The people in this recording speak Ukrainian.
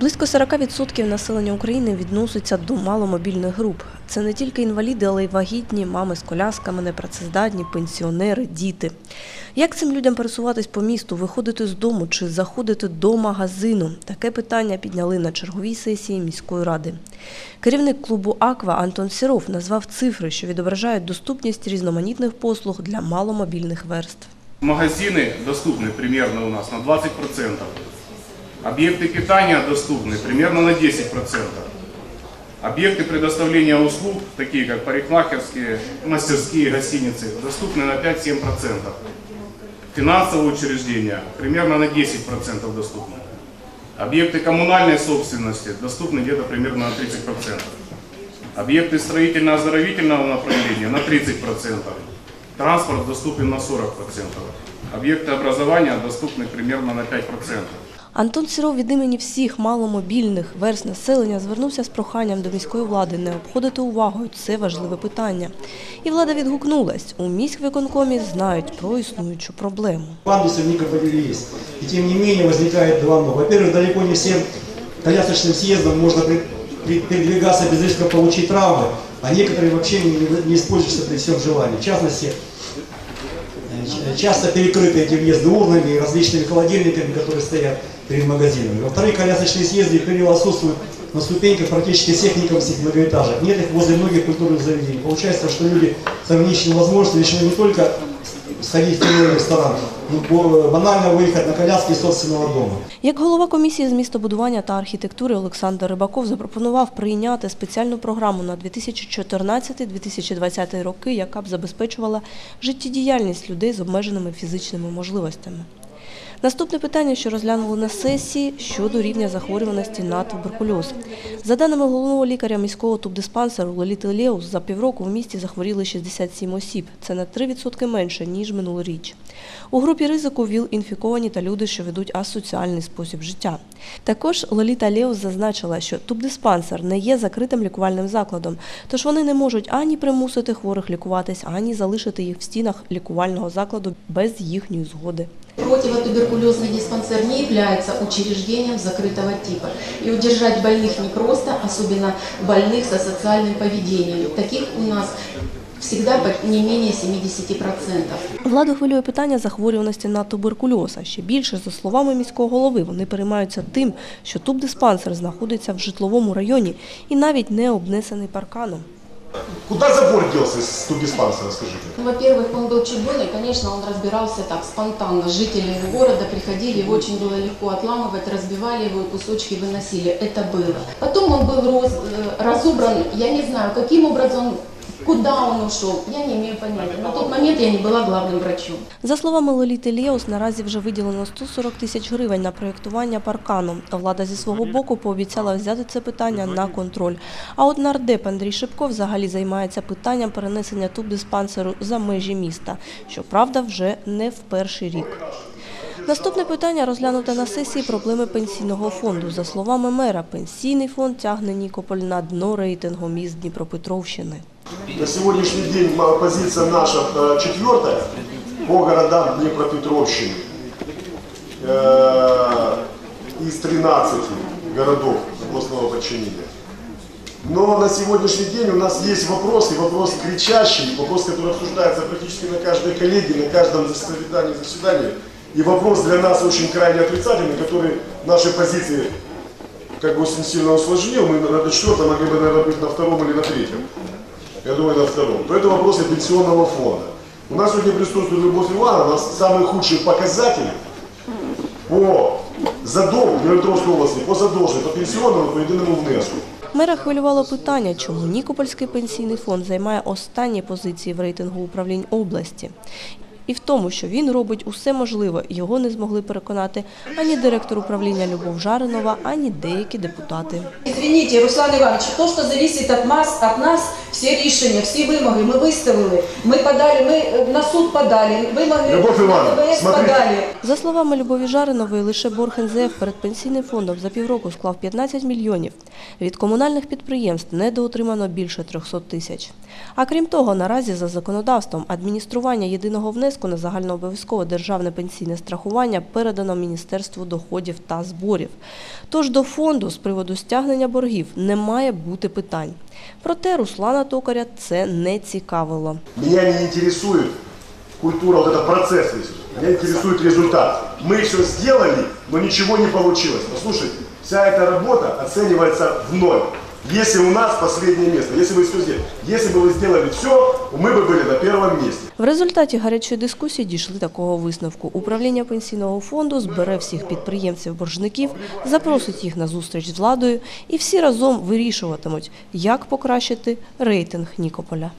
Близько 40% населення України відноситься до маломобільних груп. Це не тільки інваліди, але й вагітні, мами з колясками, непрацездатні, пенсіонери, діти. Як цим людям пересуватись по місту, виходити з дому чи заходити до магазину? Таке питання підняли на черговій сесії міської ради. Керівник клубу Аква Антон Сіров назвав цифри, що відображають доступність різноманітних послуг для маломобільних верств. Магазины доступны примерно у нас на 20%. Объекты питания доступны примерно на 10%. Объекты предоставления услуг, такие как парикмахерские, мастерские, гостиницы, доступны на 5-7%. Финансовые учреждения примерно на 10% доступны. Объекты коммунальной собственности доступны где-то примерно на 30%. Объекты строительно-оздоровительного направления на 30%. Транспорт доступен на 40%. Объекты образования доступны примерно на 5%. Антон Сіров від імені всіх маломобільних верст населення звернувся з проханням до міської влади не обходити увагою це важливе питання. І влада відгукнулась. У міськвиконкомі знають про існуючу проблему. Пандусы в Никополе есть. И тем не менее возникает два но. Во-первых, далеко не всем колясочным съездом можно при- при- передвигаться без риска получить травмы, а некоторые вообще не, не используются при всем желании. В частности, э, ч- часто перекрыты эти въезды урнами и различными холодильниками, которые стоят перед магазинами. Во-вторых, колясочные съезды, как правило, отсутствуют на ступеньках практически всех никомских многоэтажек. Нет их возле многих культурных заведений. Получается, что люди с ограниченными возможностями решили не только сходить в кино и ресторан, банально виїхати на коляски из собственного дому. Як голова комісії з містобудування та архітектури Олександр Рибаков запропонував прийняти спеціальну програму на 2014-2020 роки, яка б забезпечувала життєдіяльність людей з обмеженими фізичними можливостями. Наступне питання, що розглянули на сесії, щодо рівня захворюваності на туберкульоз. За даними головного лікаря міського тубдиспансеру Лоліти Леус, за півроку в місті захворіли 67 осіб. Це на 3% менше, ніж минулоріч. У групі ризику ВІЛ-інфіковані та люди, що ведуть асоціальний спосіб життя. Також Лоліта Леус зазначила, що тубдиспансер не є закритим лікувальним закладом, тож вони не можуть ані примусити хворих лікуватись, ані залишити їх в стінах лікувального закладу без їхньої згоди. Противотуберкулезный диспансер не является учреждением закрытого типа. И удержать больных непросто, особенно больных со социальным поведением. Таких у нас всегда по- не менее 70%. Владу хвилює питання захворюваності на туберкульоз. А ще більше, за словами міського голови, вони переймаються тим, що тубдиспансер знаходиться в житловому районі і навіть не обнесений парканом. Куда забор делся из тубдиспансера, скажите? Ну, Во-первых, он был чугунный, конечно, он разбирался так спонтанно. Жители города приходили, его очень было легко отламывать, разбивали его кусочки выносили. Это было. Потом он был роз- э, разобран, я не знаю, каким образом, куда он ушел, я не имею понятия. На тот момент я не была главным врачом. За словами Лоліти Лєус, наразі вже виділено 140 тисяч гривень на проєктування паркану. Влада зі свого боку пообіцяла взяти це питання на контроль. А от нардеп Андрій Шипко взагалі займається питанням перенесення тубдиспансеру за межі міста. Щоправда, вже не в перший рік. Наступне питання розглянуте на сесії проблеми пенсійного фонду. За словами мера, пенсійний фонд тягне Нікополь на дно рейтингу міст Дніпропетровщини. На сегодняшний день позиция наша э, четвертая по городам Днепропетровщины. Э, Из 13 городов областного подчинения. Но на сегодняшний день у нас есть вопрос, и вопрос кричащий, вопрос, который обсуждается практически на каждой коллегии, на каждом заседании, заседании. И вопрос для нас очень крайне отрицательный, который наши позиции как бы очень сильно усложнил. Мы на четвертом могли бы, наверное, быть на втором или на третьем. Я думаю, на втором. То это вопросы пенсионного фонда. У нас сегодня присутствует Любовь Ивановна, у нас самые худшие показатели по задолу Днепропетровской области, по задолженности, по пенсионному, по единому внеску. Мера хвилювало питання, чому Нікопольський пенсійний фонд займає останні позиції в рейтингу управлінь області. І в тому, що він робить усе можливе, його не змогли переконати ані директор управління Любов Жаринова, ані деякі депутати. Извините, Руслан Иванович, то, что зависит от нас, от нас всі рішення, всі вимоги ми виставили. Ми подали, ми е, на суд подали, вимоги Любов Івановна, ДВС смотрите. подали. За словами Любові Жаринової, лише борг НЗФ перед пенсійним фондом за півроку склав 15 мільйонів. Від комунальних підприємств недоотримано більше 300 тисяч. А крім того, наразі за законодавством адміністрування єдиного внеску на загальнообов'язкове державне пенсійне страхування передано Міністерству доходів та зборів. Тож до фонду з приводу стягнення боргів не має бути питань. Проте Руслана Токаря це не цікавило. Меня не интересует культура, вот этот процесс весь. Меня интересует результат. Мы все сделали, но ничего не получилось. Послушайте, вся эта работа оценивается в ноль. Если у нас последнее место, если вы все сделали, если бы вы сделали все, мы бы были на первом месте. В результаті гарячої дискусії дійшли такого висновку. Управління пенсійного фонду збере всіх підприємців-боржників, запросить їх на зустріч з владою і всі разом вирішуватимуть, як покращити рейтинг Нікополя.